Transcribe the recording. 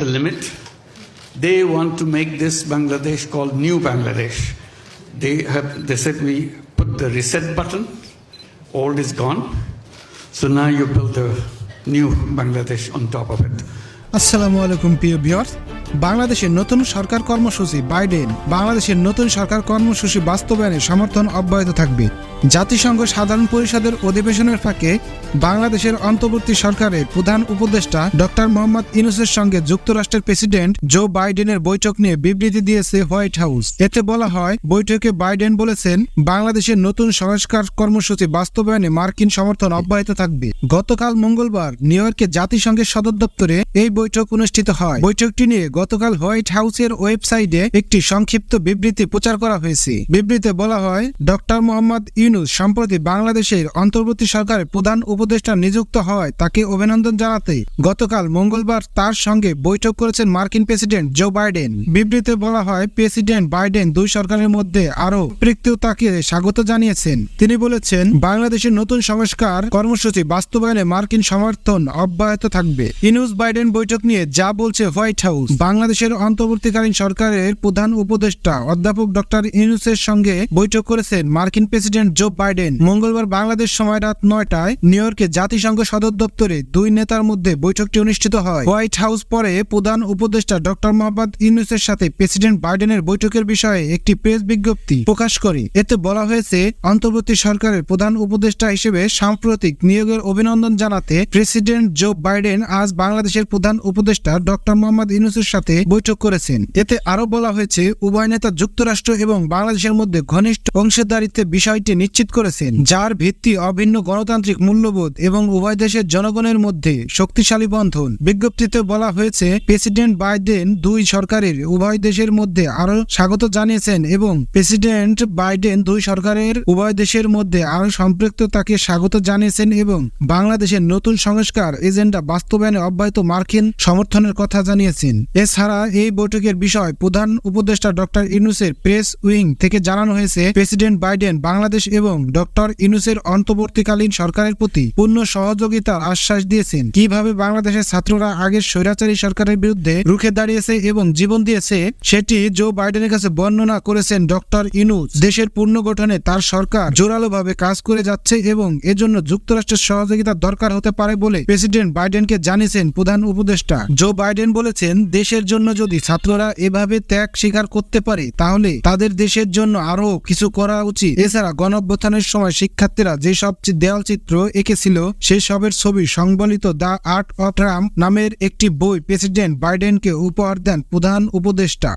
the limit. They want to make this Bangladesh called New Bangladesh. They, have, they said we put the reset button, old is gone. So now you build the new Bangladesh on top of it. Assalamu alaikum, Pierre বাংলাদেশের নতুন সরকার কর্মসূচি Biden. বাংলাদেশের নতুন সরকার কর্মসূচি বাস্তবায়নে সমর্থন অব্যাহত থাকবে। জাতিসংঘ সাধারণ পরিষদের অধিবেশনের ফাঁকে বাংলাদেশের অন্তর্বর্তী সরকারের প্রধান উপদেষ্টা ডক্টর মোহাম্মদ ইউনুসের সঙ্গে যুক্তরাষ্ট্রের প্রেসিডেন্ট জো বাইডেনের বৈঠক নিয়ে বিবৃতি দিয়েছে হোয়াইট হাউস। এতে বলা হয়, বৈঠকে বাইডেন বলেছেন, বাংলাদেশের নতুন সংস্কার কর্মসূচি বাস্তবায়নে মার্কিন সমর্থন অব্যাহত থাকবে। গতকাল মঙ্গলবার নিউ ইয়র্কে জাতিসংঘের সদর দপ্তরে এই বৈঠক অনুষ্ঠিত হয়। বৈঠকটি নিয়ে গতকাল হোয়াইট হাউসের ওয়েবসাইটে একটি সংক্ষিপ্ত বিবৃতি প্রচার করা হয়েছে। বিবৃতিতে বলা হয়, ডক্টর মোহাম্মদ ইউনুস সম্প্রতি বাংলাদেশের অন্তর্বর্তী সরকারের প্রধান উপদেষ্টা নিযুক্ত হয় তাকে অভিনন্দন জানাতে গতকাল মঙ্গলবার তার সঙ্গে বৈঠক করেছেন মার্কিন প্রেসিডেন্ট জো বাইডেন। বিবৃতিতে বলা হয়, প্রেসিডেন্ট বাইডেন দুই সরকারের মধ্যে আরও তাকে স্বাগত জানিয়েছেন। তিনি বলেছেন, বাংলাদেশের নতুন সংস্কার কর্মসূচি বাস্তবায়নে মার্কিন সমর্থন অব্যাহত থাকবে। ইনুস বাইডেন বৈঠক নিয়ে যা বলছে হোয়াইট হাউস। বাংলাদেশের অন্তর্বর্তীকালীন সরকারের প্রধান উপদেষ্টা অধ্যাপক ডক্টর ইউনুসের সঙ্গে বৈঠক করেছেন মার্কিন প্রেসিডেন্ট জো বাইডেন। মঙ্গলবার বাংলাদেশ সময় রাত নয়টায় নিউ ইয়র্কে জাতিসংঘ সদর দপ্তরে দুই নেতার মধ্যে বৈঠকটি অনুষ্ঠিত হয়। হোয়াইট হাউস পরে প্রধান উপদেষ্টা ডক্টর মোহাম্মদ ইউনুসের সাথে প্রেসিডেন্ট বাইডেনের বৈঠকের বিষয়ে একটি প্রেস বিজ্ঞপ্তি প্রকাশ করে এতে বলা হয়েছে, অন্তর্বর্তী সরকারের প্রধান উপদেষ্টা হিসেবে সাম্প্রতিক নিয়োগের অভিনন্দন জানাতে প্রেসিডেন্ট জো বাইডেন আজ বাংলাদেশের প্রধান উপদেষ্টা ডক্টর মোহাম্মদ ইউনুসের সাথে বৈঠক করেছেন। এতে আরও বলা হয়েছে, উভয় নেতা যুক্তরাষ্ট্র এবং বাংলাদেশের মধ্যে ঘনিষ্ঠ অংশীদারিত্বের বিষয়টি নিশ্চিত করেছেন, যার ভিত্তি অভিন্ন গণতান্ত্রিক মূল্যবোধ এবং উভয় দেশের জনগণের মধ্যে শক্তিশালী বন্ধন। বিজ্ঞপ্তিতে বলা হয়েছে, প্রেসিডেন্ট বাইডেন দুই সরকারের উভয় দেশের মধ্যে আরও স্বাগত জানিয়েছেন এবং প্রেসিডেন্ট বাইডেন দুই সরকারের উভয় দেশের মধ্যে আরও সম্পৃক্ততাকে স্বাগত জানিয়েছেন এবং বাংলাদেশের নতুন সংস্কার এজেন্ডা বাস্তবায়নে অব্যাহত মার্কিন সমর্থনের কথা জানিয়েছেন। এছাড়া এই বৈঠকের বিষয় প্রধান উপদেষ্টা ডক্টর ইনুসের প্রেস উইং থেকে জানানো হয়েছে, প্রেসিডেন্ট বাইডেন বাংলাদেশ এবং ডক্টর ইনুসের অন্তর্বর্তীকালীন সরকারের প্রতি পূর্ণ সহযোগিতার আশ্বাস দিয়েছেন। কীভাবে বাংলাদেশের ছাত্ররা আগের স্বৈরাচারী সরকারের বিরুদ্ধে রুখে দাঁড়িয়েছে এবং জীবন দিয়েছে, সেটি জো বাইডেনের কাছে বর্ণনা করেছেন ডক্টর ইনুস দেশের পুনর্গঠনে তার সরকার জোরালোভাবে কাজ করে যাচ্ছে এবং এজন্য যুক্তরাষ্ট্রের সহযোগিতা দরকার হতে পারে বলে প্রেসিডেন্ট বাইডেনকে জানিয়েছেন প্রধান উপদেষ্টা। জো বাইডেন বলেছেন, দেশের জন্য যদি ছাত্ররা এভাবে ত্যাগ স্বীকার করতে পারে, তাহলে তাদের দেশের জন্য আরও কিছু করা উচিত। এছাড়া গণঅভ্যুত্থানের সময় শিক্ষার্থীরা যেসব দেওয়াল চিত্র এঁকেছিল, সেসবের ছবি সংবলিত দ্য আর্ট অফ ট্রাম্প নামের একটি বই প্রেসিডেন্ট বাইডেনকে উপহার দেন প্রধান উপদেষ্টা।